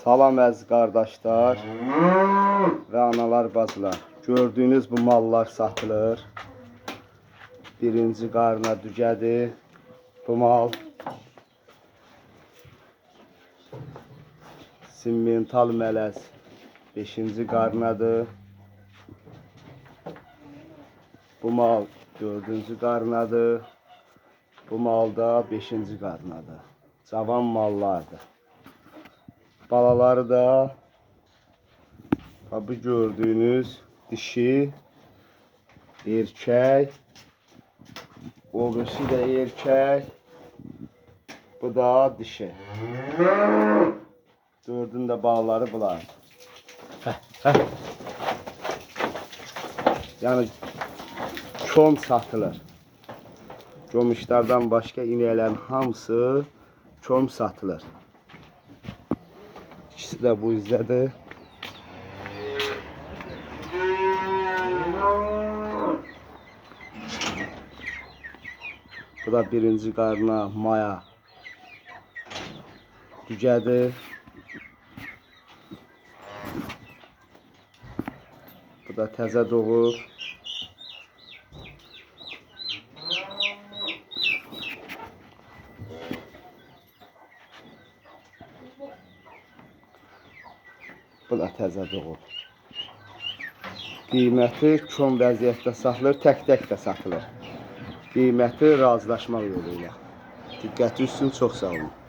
Salam əziz qardaşlar və analar, bacılar. Gördüyünüz bu mallar satılır. Birinci qarına düzədir. Bu mal simmental mələz 5-ci qarnadır. Bu mal 4-cü qarnadır. Bu mal da 5-ci qarnadır. Cavan mallardır. Balaları da bu gördüyünüz dişi erkek o birisi erkek bu da dişi. Dördün de balaları bunlar. Yani çom satılır. Comişlardan başka inəklərin hamısı çom satılır. İkisi de bu izlədir. Bu da birinci qarına maya düzədir. Bu da təzə doğur. Bu da təzə doğur. Qiyməti kon vəziyyətdə satılır, tək-tək də satılır. Qiyməti razılaşmaq yolu ilə. Diqqəti üstün çox sağ olun.